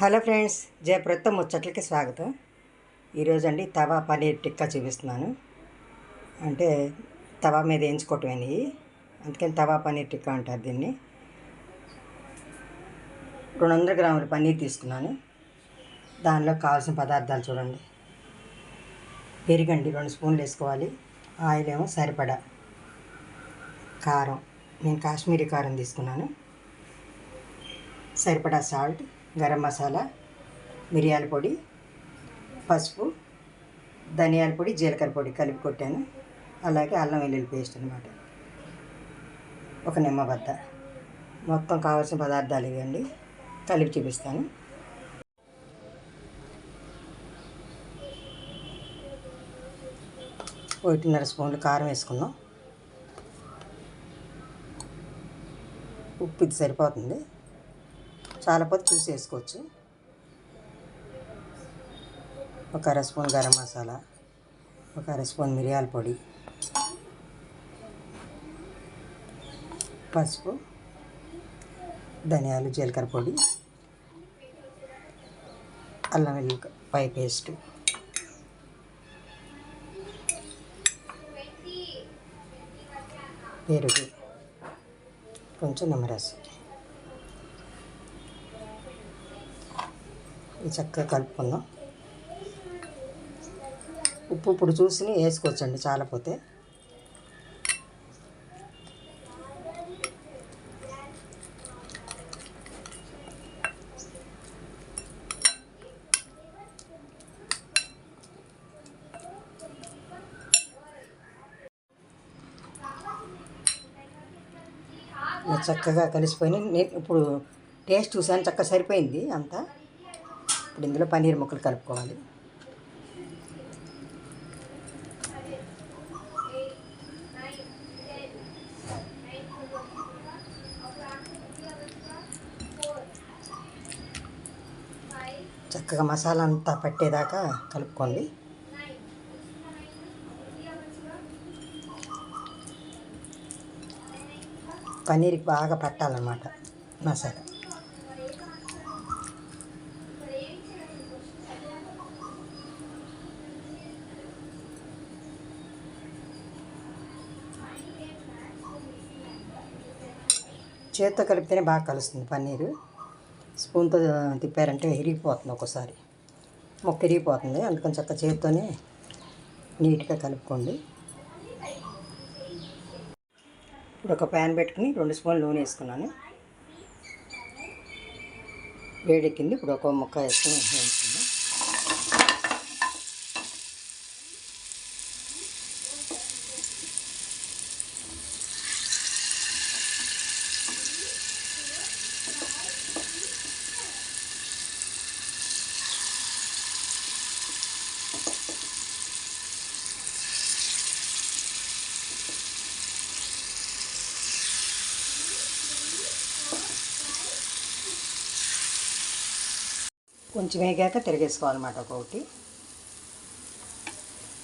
Hello friends జయప్రత్త ముచ్చట్లకి స్వాగతం. ఈరోజు అండి తవా పనీర్ టిక్కా చూపిస్తున్నాను. అంటే తవా మీద వేయించుకోవటమేని అందుకని తవా పనీర్ టిక్కా అంటారు దీన్ని. రెండు వందల గ్రాముల పన్నీర్ తీసుకున్నాను. దానిలో కావాల్సిన పదార్థాలు చూడండి. పెరిగండి రెండు స్పూన్లు వేసుకోవాలి. ఆయిల్ ఏమో సరిపడా. కారం. నేను కాశ్మీరీ కారం తీసుకున్నాను. సరిపడా సాల్ట్. గరం మసాలా మిరియాల పొడి పసుపు ధనియాల పొడి జీలకర్ర పొడి కలిపి కొట్టాను. అలాగే అల్లం వెల్లుల్లి పేస్ట్ అనమాట ఒక నిమ్మబద్ద మొత్తం కావాల్సిన పదార్థాలు ఇవ్వండి. కలిపి చూపిస్తాను. ఒకటిన్నర స్పూన్లు కారం వేసుకుందాం. ఉప్పు ఇది సరిపోతుంది. చాలా చూసి వేసుకోవచ్చు. ఒక అర స్పూన్ గరం మసాలా ఒక అర స్పూన్ మిరియాల పొడి పసుపు ధనియాలు జీలకర్ర పొడి అల్లం వెల్లుల్లిపాయ పేస్ట్. పెరుగు కొంచెం నిమ్మరసం. చక్కగా కలుపుకుందాం. ఉప్పు ఇప్పుడు చూసి వేసుకోవచ్చండి చాలపోతే. చక్కగా కలిసిపోయినాయి. నేను ఇప్పుడు టేస్ట్ చూసాను చక్కగా సరిపోయింది అంతా. ఇప్పుడు ఇందులో పన్నీర్ ముక్కలు కలుపుకోవాలి. చక్కగా మసాలా అంతా పట్టేదాకా కలుపుకోండి. పన్నీర్కి బాగా పట్టాలన్నమాట మసాలా. చేత్తో కలిపితేనే బాగా కలుస్తుంది పన్నీరు. స్పూన్తో తిప్పారంటే ఇరిగిపోతుంది ఒక్కోసారి మొక్క ఇరిగిపోతుంది అందుకని చక్క చేత్తోనే నీట్గా కలుపుకోండి. ఇప్పుడు ఒక ప్యాన్ పెట్టుకుని రెండు స్పూన్లు నూనె వేసుకున్నాను. వేడెక్కింది. ఇప్పుడు ఒక ముక్క వేసుకుని వేసుకుందాం కొంచెం వేగాక తిరిగేసుకోవాలన్నమాట ఒక్కొక్కటి.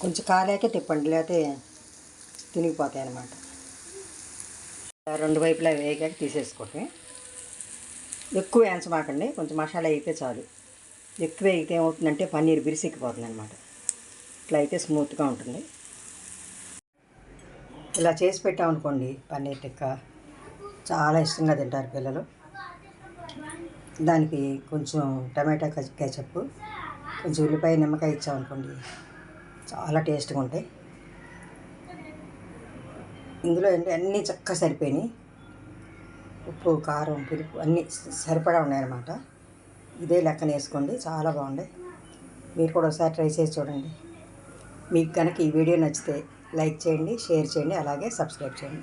కొంచెం కాలాకే తిప్పండి లేకపోతే తినిగిపోతాయి అన్నమాట రెండు వైపులా వేగాక తీసేసుకోవటమే ఎక్కువ వేయించమాకండి కొంచెం మసాలా అయితే చాలు. ఎక్కువ వేగితే ఏమవుతుందంటే పన్నీర్ బిరిసిక్కిపోతుంది అనమాట ఇట్లా అయితే స్మూత్గా ఉంటుంది. ఇలా చేసి పెట్టామనుకోండి పన్నీర్ టిక్కా. చాలా ఇష్టంగా తింటారు పిల్లలు. దానికి కొంచెం టమాటా కేచప్ కొంచెం ఉల్లిపాయ నిమ్మకాయ ఇచ్చామనుకోండి చాలా టేస్ట్గా ఉంటాయి. ఇందులో ఏంటి అన్నీ చక్కగా సరిపోయినాయి. ఉప్పు కారం పులుపు అన్నీ సరిపడా ఉన్నాయన్నమాట. ఇదే లెక్కన వేసుకోండి చాలా బాగుండే మీరు కూడా ఒకసారి ట్రై చేసి చూడండి. మీకు కనుక ఈ వీడియో నచ్చితే లైక్ చేయండి షేర్ చేయండి అలాగే సబ్స్క్రైబ్ చేయండి.